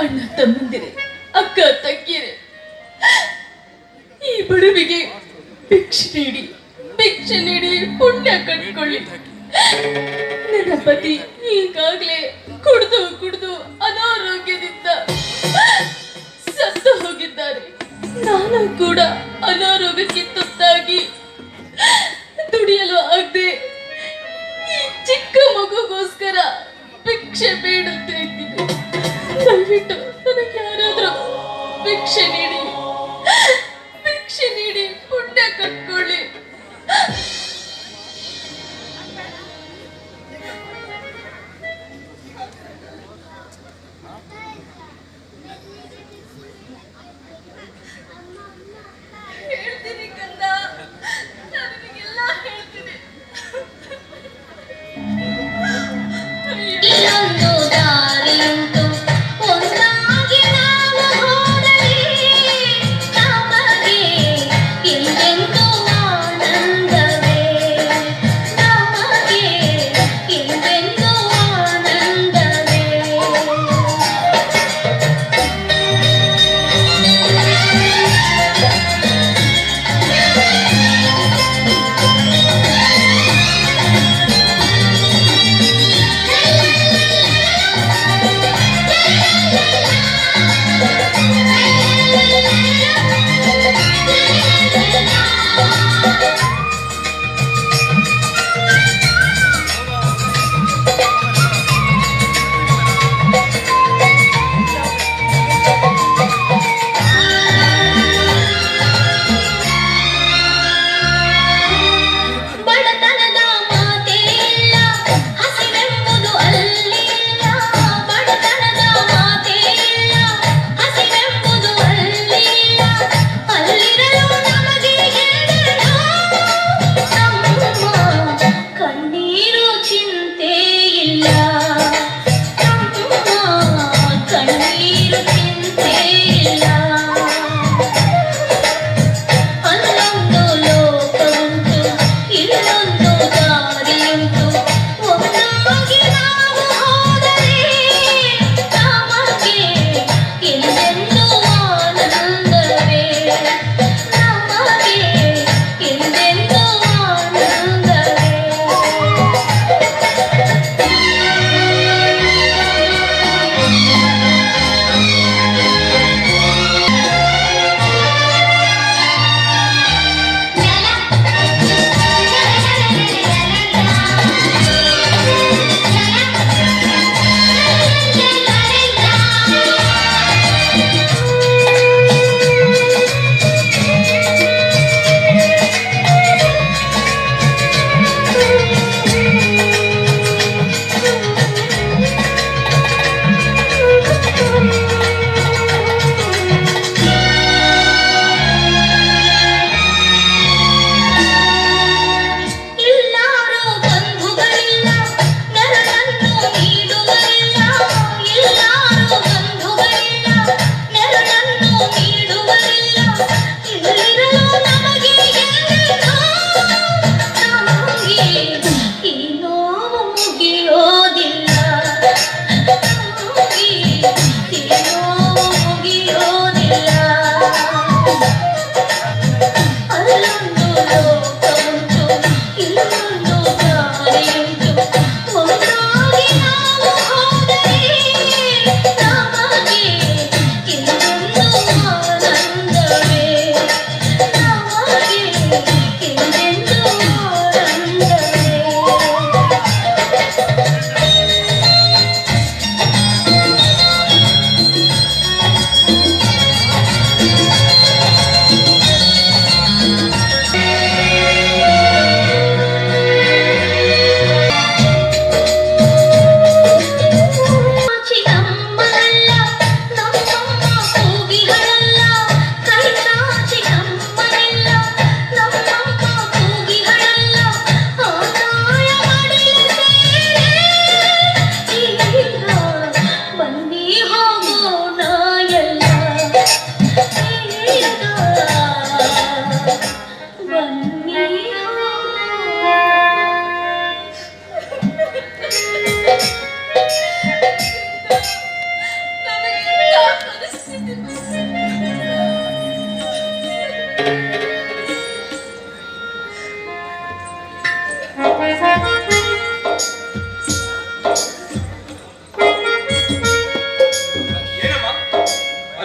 ಅಣ್ಣ ತಮ್ಮಂದಿರೆ, ಅಕ್ಕ ತಂಗಿರೆ ಈ ಬಡವಿಗೆ ಭಿಕ್ಷೆ ನೀಡಿ ಭಿಕ್ಷೆ ನೀಡಿ ಪುಣ್ಯ ಕಟ್ಕೊಳ್ಳಿ. ನನ್ನ ಪತಿ ಈಗಾಗ್ಲೇ ಕುಡಿದು ಕುಡಿದು ದಯವಿಟ್ಟು ನನಗೆ ಯಾರಾದ್ರೂ ಭಿಕ್ಷೆ ನೀಡಿ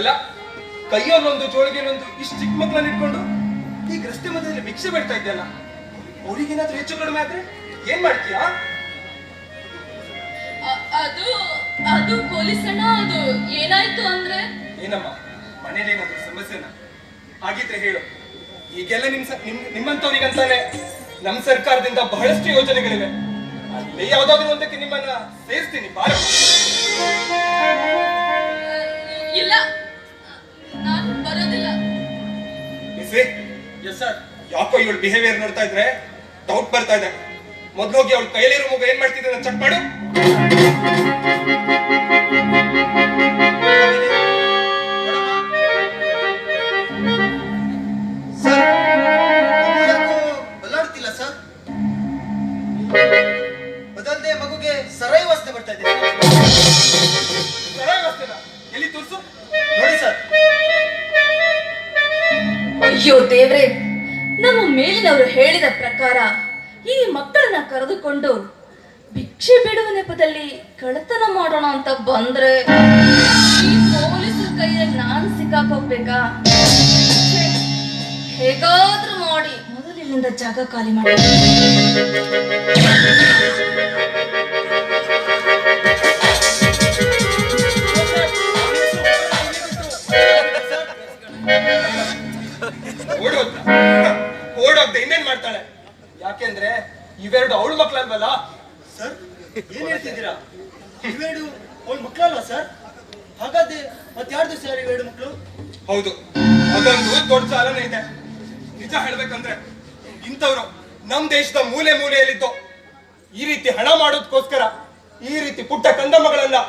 ಅಲ್ಲ ಕೈಯಲ್ಲೊಂದು ಜೋಳಿಗೆನೊಂದು ಇಷ್ಟು ಚಿಕ್ಕ ಮಕ್ಕಳನ್ನ ಇಟ್ಕೊಂಡು ಈಗ ರಸ್ತೆ ಮಧ್ಯದಲ್ಲಿ ಭಿಕ್ಷೆ ಬಿಡ್ತಾ ಇದ್ದಲ್ಲ ಅವ್ರಿಗೇನಾದ್ರೂ ಹೆಚ್ಚು ಕಡಿಮೆ ಆದ್ರೆ ಏನ್ ಮಾಡ್ತೀಯಾ? ಅದು ಅದು ಪೊಲೀಸ್ ಅಣ್ಣ ಅದು ಏನಾಯ್ತು ಅಂದ್ರೆ? ಏನಮ್ಮ ಮನೇಲಿ ಏನಾದ್ರು ಸಮಸ್ಯೆನ? ಹಾಗಿದ್ರೆ ಹೇಳು. ಈಗೆಲ್ಲ ನಿಮ್ ನಿಮ್ಮಂತವ್ರಿಗಂತಾನೆ ನಮ್ ಸರ್ಕಾರದಿಂದ ಬಹಳಷ್ಟು ಯೋಜನೆಗಳಿವೆ. ಅಲ್ಲೇ ಯಾವ್ದಾದ್ರು ಒಂದಕ್ಕೆ ನಿಮ್ಮನ್ನ ಸೇರಿಸ್ತೀನಿ ಬಾರ. ಸರ್. ಯಾಕೋ ಇವಳು ಬಿಹೇವಿಯರ್ ನೋಡ್ತಾ ಇದ್ರೆ ಡೌಟ್ ಬರ್ತಾ ಇದೆ. ಮೊದ್ಲೋಗಿ ಅವಳು ಕೈಲಿರೋ ಮಗು ಏನ್ ಮಾಡ್ತಿದ್ದೆ ಚೆಕ್ ಮಾಡು. Sir sir? ಅದಲ್ಲದೆ ಮಗುಗೆ ಸರೈ ವಾಸನೆ ಬರ್ತಾ ಇದೆ ಸರಾಗ್ ಅಷ್ಟೇನ? ಎಲ್ಲಿ ತೋರ್ಸು? ನೋಡಿ ಸರ್. ಅಯ್ಯೋ ದೇವ್ರೆ ನಮ್ಮ ಮೇಲಿನವರು ಹೇಳಿದ ಪ್ರಕಾರ ಈ ಮಕ್ಕಳನ್ನ ಕರೆದುಕೊಂಡು ಭಿಕ್ಷೆ ಬಿಡುವ ನೆಪದಲ್ಲಿ ಕಳತನ ಮಾಡೋಣ ಅಂತ ಬಂದ್ರೆ ಈ ಪೊಲೀಸರ ಕೈಯಲ್ಲಿ ನಾನು ಸಿಕ್ಕಾಕೋಗ್ಬೇಕಾ ಹೇಗಾದ್ರೂ ಮಾಡಿ ಮೊದಲಿನಿಂದ ಜಾಗ ಖಾಲಿ ಮಾಡಿ. ಮಕ್ಕಳಲ್ವಾ ಸರ್? ಹಾಗಾದ್ರೆ ಮತ್ತೆ ಯಾರ್ದು ಸರ್ ಮಕ್ಕಳು? ಹೌದು. ಅದೊಂದು ದೊಡ್ಡ ಸಾಲನೇ ಇದೆ. ನಿಜ ಹೇಳ್ಬೇಕಂದ್ರೆ ಇಂಥವ್ರು ನಮ್ಮ ದೇಶದ ಮೂಲೆ ಮೂಲೆಯಲ್ಲಿದ್ದು ಈ ರೀತಿ ಹಣ ಮಾಡೋದಕ್ಕೋಸ್ಕರ ಈ ರೀತಿ ಪುಟ್ಟ ಕಂದಮ್ಮಗಳನ್ನ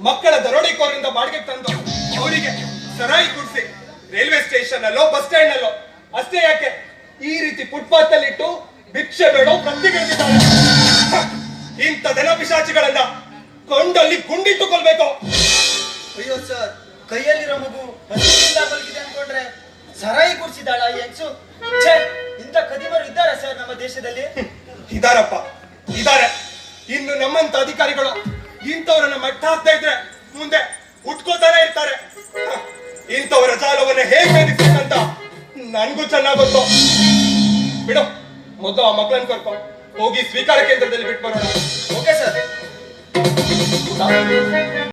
ಮಕ್ಕಳ ದರೋಡೆಕೋರರಿಂದ ಬಾಡಿಗೆ ತಂದು ಅವರಿಗೆ ಸರಾಯಿ ಕುಡಿಸಿ ರೈಲ್ವೆ ಸ್ಟೇಷನ್ ಅಲ್ಲೋ ಬಸ್ ಸ್ಟ್ಯಾಂಡ್ ಅಲ್ಲೋ ಅಷ್ಟೇ ಯಾಕೆ ಈ ರೀತಿ ಫುಟ್ಪಾತ್ ಇಟ್ಟು ಭಿಕ್ಷೆ ಬೇಡೋ ಪ್ರತಿಗಳಿದ್ದಾರೆ. ಇಂಥ ಧನ ಪಿಶಾಚಿಗಳನ್ನ ಕೊಂಡಲ್ಲಿ ಗುಂಡಿಟ್ಟುಕೊಳ್ಬೇಕು. ಅಯ್ಯೋ ಸರ್ ಕೈಯಲ್ಲಿರೋ ಮಗು ಹಸಿವಿಂದ ಮಲಗಿದೆ ಅನ್ಕೊಂಡ್ರೆ ಸರಾಯಿ ಕೂರಿಸಿದಾಳ ಈ ಹೆಂಗ್ಸು? ಛೇ ಇಂಥ ಕದಿಮರು ಇದ್ದಾರೆ ಸರ್ ನಮ್ಮ ದೇಶದಲ್ಲಿ? ಇದಾರಪ್ಪ ಇದಾರೆ. ಇನ್ನು ನಮ್ಮಂತ ಅಧಿಕಾರಿಗಳು ಇಂಥವ್ರನ್ನ ಮಟ್ಟ ಹಾಕ್ತಾ ಇದ್ರೆ ಮುಂದೆ ಉಟ್ಕೋತಾನೆ ಇರ್ತಾರೆ. ಇಂಥವರ ಜಾಲವನ್ನ ಹೇಗೆ ಅಂತ ನನ್ಗೂ ಚೆನ್ನಾಗ್ ಗೊತ್ತು. ಬಿಡು ಮೊದಲು ಆ ಮಕ್ಕಳನ್ನ ಕರ್ಕೊಂಡು ಹೋಗಿ ಸ್ವೀಕಾರ ಕೇಂದ್ರದಲ್ಲಿ ಬಿಟ್ಟು ಬರೋಣ ಓಕೆ ಸರ್. 谢，